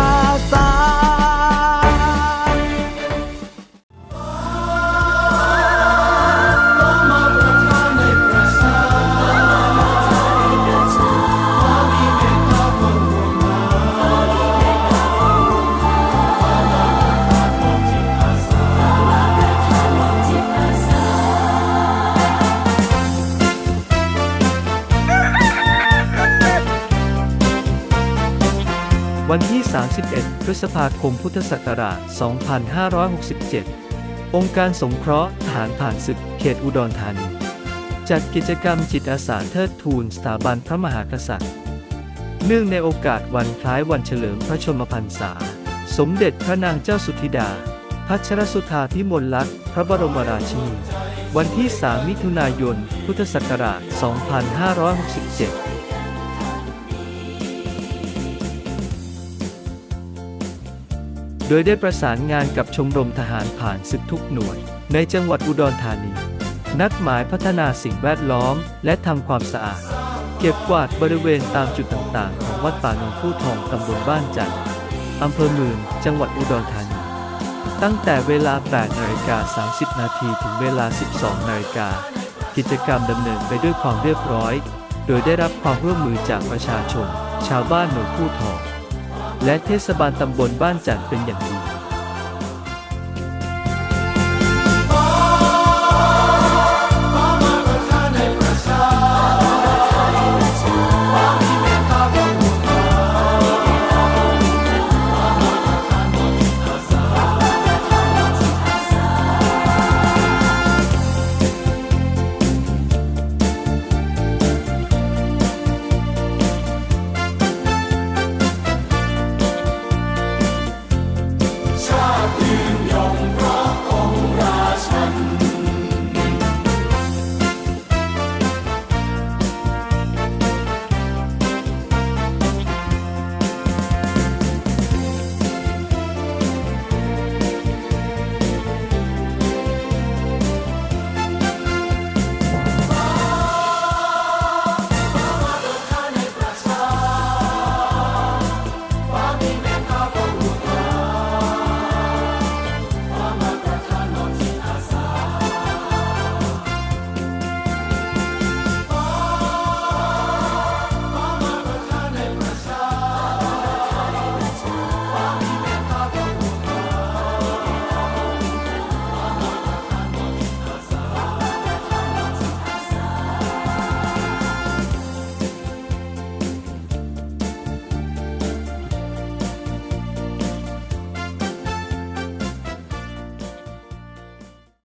า วันที่ 31 พฤษภาคมพุทธศักราช 2567 องค์การสงเคราะห์ทหารผ่านศึกเขตอุดรธานี จัดกิจกรรมจิตอาสาเทิดทูนสถาบันพระมหากษัตริย์ เนื่องในโอกาสวันคล้ายวันเฉลิมพระชนมพรรษา สมเด็จพระนางเจ้าสุธิดา พัชรสุธาพิมลลักษณ์พระบรมราชินี วันที่ 3 มิถุนายน พุทธศักราช 2567 ดยได้ประสานงานกับชมรมทหารผ่านศึกทุกหน่วย ในจังหวัดอุดรธานี นัดหมายพัฒนาสิ่งแวดล้อม และทำความสะอาด เก็บกวาดบริเวณตามจุดต่างๆ ของวัดป่าหนองผู้ทองตำบลบ้านจันทร์อำเภอเมืองจังหวัดอุดรธานี ตั้งแต่เวลา 8นาฬิกา30 นาทีถึงเวลา 12นาฬิกากิจกรรมดำเนินไปด้วยความเรียบร้อย โดยได้รับความร่วมมือจากประชาชน ชาวบ้านหนองผู้ทอง และเทศบาลตำบลบ้านจันทร์เป็นอย่างดี